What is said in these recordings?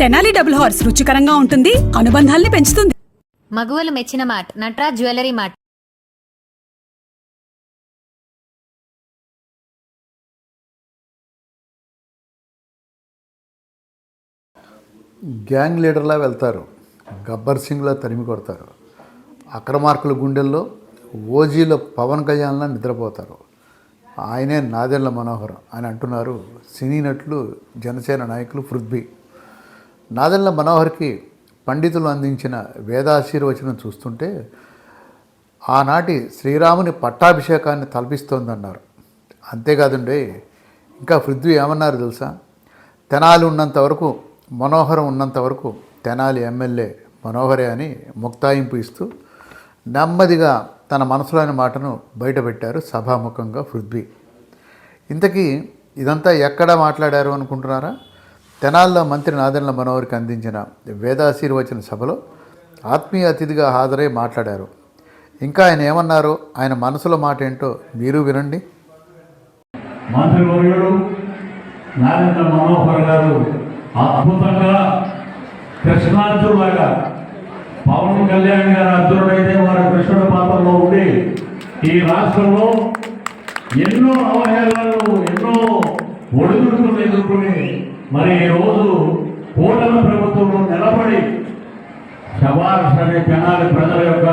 Tenali double horse రుచికరంగా ఉంటుంది అనుబంధాల్ని పెంచుతుంది. మగువలు మెచ్చిన mart Natraj jewellery mart gang లీడర్లా వెళ్తారు గబ్బర్ సింగ్లా తరిమి కొడతారు. అక్రమార్కుల గుండెల్లో ఓజీలో పవన్ కళ్యాణ్లా నిద్రపోతారు. ఆయనే నాదెళ్ళ మనోహర్ అని అంటున్నారు సినీ నటులు జనసేన నాయకులు పృథ్వీ. నాదెళ్ళ మనోహర్కి పండితులు అందించిన వేదాశీర్వచనం చూస్తుంటే ఆనాటి శ్రీరాముని పట్టాభిషేకాన్ని తలపిస్తోందన్నారు. అంతేకాదండి ఇంకా పృథ్వీ ఏమన్నారు తెలుసా? తెనాలి ఉన్నంత వరకు మనోహరం ఉన్నంత వరకు తెనాలి ఎమ్మెల్యే మనోహరే అని ముక్తాయింపు ఇస్తూ నెమ్మదిగా తన మనసులోని మాటను బయటపెట్టారు సభాముఖంగా పృథ్వీ. ఇంతకీ ఇదంతా ఎక్కడ మాట్లాడారు అనుకుంటున్నారా? తెనాల్లో మంత్రి నాదెండ్ల మనోహర్కి అందించిన వేదాశీర్వచన సభలో ఆత్మీయ అతిథిగా హాజరై మాట్లాడారు. ఇంకా ఆయన ఏమన్నారో ఆయన మనసులో మాట ఏంటో మీరు వినండి. మంత్రివర్యుడు నారాయణ మనోహర్ గారు అద్భుతంగా కృష్ణార్జునులాగా పవన్ కళ్యాణ్ గారు అర్జునుడైతే వారి కృష్ణుడి పాత్రలో ఉండి ఈ రాష్ట్రంలో ఎన్నో అవహేళనలు ఎన్నో ఒడిదుడుకులు ఎదుర్కొని మరి ఈ రోజు కూటమి ప్రభుత్వంలో నిలబడి శబాష్ అనే జనాలు ప్రజల యొక్క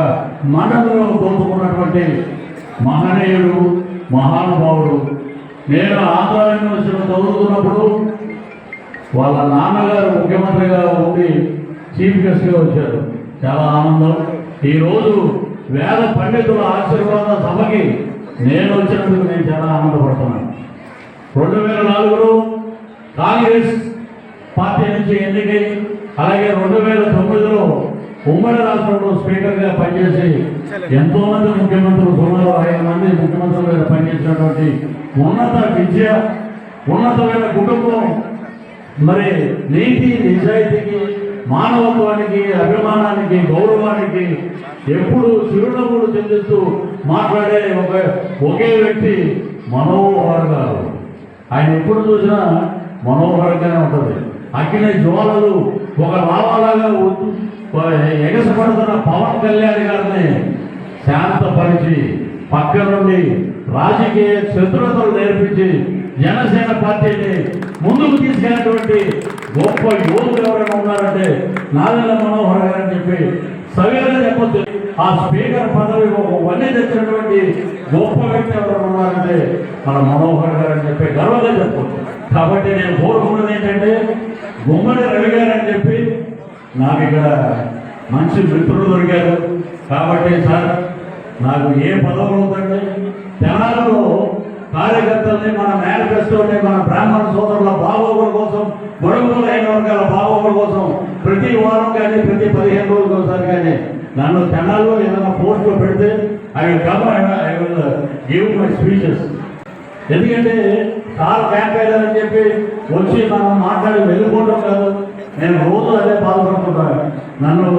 మనలో దోచుకున్నటువంటి మహనీయుడు మహానుభావుడు. నేను ఆంధ్ర యూనివర్సిటీలో చదువుతున్నప్పుడు వాళ్ళ నాన్నగారు ముఖ్యమంత్రిగా ఉండి చీఫ్ గెస్ట్గా వచ్చారు. చాలా ఆనందం. ఈరోజు వేద పండితుల ఆశీర్వాద సభకి నేను వచ్చినందుకు నేను చాలా ఆనందపడుతున్నాను. రెండు వేల నాలుగులో కాంగ్రెస్ పార్టీ నుంచి ఎన్నికై అలాగే రెండు వేల తొమ్మిదిలో ఉమ్మడి రాష్ట్రంలో స్పీకర్గా పనిచేసి ఎంతో మంది ముఖ్యమంత్రులు సుమారు ఐదు మంది ముఖ్యమంత్రులుగా పనిచేసినటువంటి ఉన్నత విద్య ఉన్నతమైన కుటుంబం. మరి నీతి నిజాయితీకి మానవత్వానికి అభిమానానికి గౌరవానికి ఎప్పుడు చిరునవ్వులు చెందిస్తూ మాట్లాడే ఒక ఒకే వ్యక్తి మనోహర్ గారు. ఆయన ఎప్పుడు చూసినా మనోహరంగానే ఉంటుంది. అగ్ని జ్వాలలు ఒక లావాలాగా ఎగసపడుతున్న పవన్ కళ్యాణ్ గారిని శాంతపరిచి పక్క నుండి రాజకీయ శత్రుతలు నేర్పించి జనసేన పార్టీని ముందుకు తీసుకెళ్ళినటువంటి గొప్ప యోధులు ఎవరైనా ఉన్నారంటే నాదెల్ల మనోహర్ గారు అని చెప్పి సవిగా చెప్పొచ్చు ఆ స్పీకర్ పదవి ఒక తెచ్చినటువంటి గొప్ప వ్యక్తి ఎవరు ఉన్నారంటే మన మనోహర్ గారు అని చెప్పి గర్వంగా చెప్పొచ్చు కాబట్టి నేను కోరుకున్నది ఏంటంటే గుమ్మడి రవి గారు అని చెప్పి నాకు ఇక్కడ మంచి మిత్రులు దొరికారు. కాబట్టి సార్ నాకు ఏ పదవులు ఉందండి? తెనాలలో కార్యకర్తల్ని మన మేనిఫెస్టోని మన బ్రాహ్మణ సోదరుల బాగోగుల కోసం బడుగులైన వర్గాల బాగోగుల కోసం ప్రతి వారం కానీ ప్రతి పదిహేను రోజులకు ఒకసారి కానీ నన్ను తెనాల్లో ఏదైనా పోస్ట్లో పెడితే I will come I will give my speeches ఎందుకంటే సార్ క్యాంప్ అయ్యారని చెప్పి వచ్చి మనం మాట్లాడి వెళ్ళిపోవడం కాదు. నేను రోజు అదే బాధపడుతున్నాను నన్ను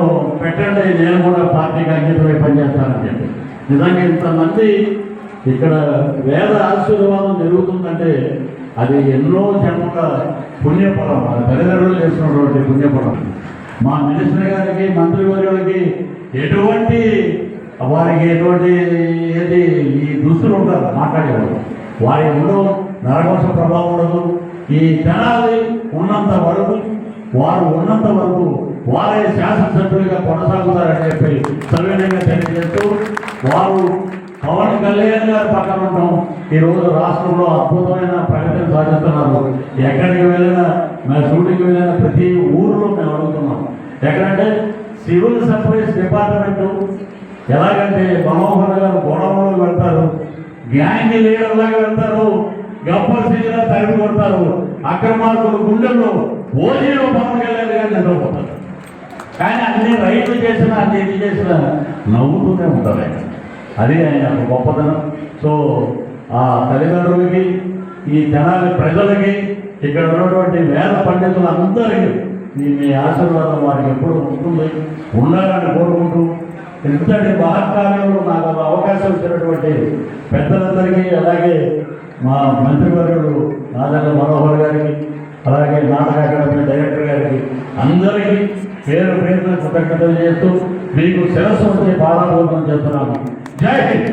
పెట్టండి నేను కూడా పార్టీకి అంకితమై పనిచేస్తానని చెప్పి. నిజంగా ఇంతమంది ఇక్కడ వేద ఆశీర్వాదం జరుగుతుంది. అది ఎన్నో జన్మల పుణ్యఫలం మన తల్లిదండ్రులు చేసినటువంటి పుణ్యఫలం. మా మినిస్టర్ గారికి మంత్రి వర్యులకి ఎటువంటి వారికి ఎటువంటి ఏది ఈ దుస్తులు ఉంటారు మాట్లాడేవారు వారి ఉండవు నరవంశ ప్రభావం ఉండదు. ఈ తెనాలి ఉన్నంత వరకు వారు ఉన్నంత వరకు వారే శాసనసభ్యులుగా కొనసాగుతారని చెప్పి సవినయంగా తెలియజేస్తూ వారు పవన్ కళ్యాణ్ గారి పక్కన ఉంటాం ఈ రోజు రాష్ట్రంలో అద్భుతమైన ప్రగతిని సాధిస్తున్నారు. ఎక్కడికి వెళ్ళినా మేము షూటింగ్కి వెళ్ళిన ప్రతి ఊరిలో మేము అడుగుతున్నాం. ఎక్కడంటే సివిల్ సప్లైస్ డిపార్ట్మెంట్. ఎలాగంటే మనోహర్ గారు గొడవలో వెళ్తారు. గ్యాంగ్ లీడర్ లాగా వెళ్తారు. గబ్బర్ సింగ్లా తరిమి కొడతారు. అక్రమార్కులు గుండెల్లో ఓజీలో పవన్ కళ్యాణ్ గారు నిద్రపోతారు. కానీ అన్ని రైట్లు చేసినా అన్ని ఇది చేసినా నవ్వుతూనే ఉంటారు ఆయన. అది ఆయన గొప్పతనం. సో ఆ తల్లిదండ్రులకి ఈ తెనాలి ప్రజలకి ఇక్కడ ఉన్నటువంటి వేద పండితులందరికీ మీ మీ ఆశీర్వాదం వారికి ఎప్పుడు ఉంటుంది. ఉండాలని కోరుకుంటూ ఇంతటి మహత్కార్యంలో నాకు అవకాశం ఇచ్చినటువంటి పెద్దలందరికీ అలాగే మా మంత్రివర్యుడు నాదెల్ల మనోహర్ గారికి అలాగే నాటక అకాడమీ డైరెక్టర్ గారికి అందరికీ పేరు పేరున కృతజ్ఞతలు చేస్తూ మీకు శిరస్సు వచ్చే పాదాభోజనం చేస్తున్నాము జై హింద్!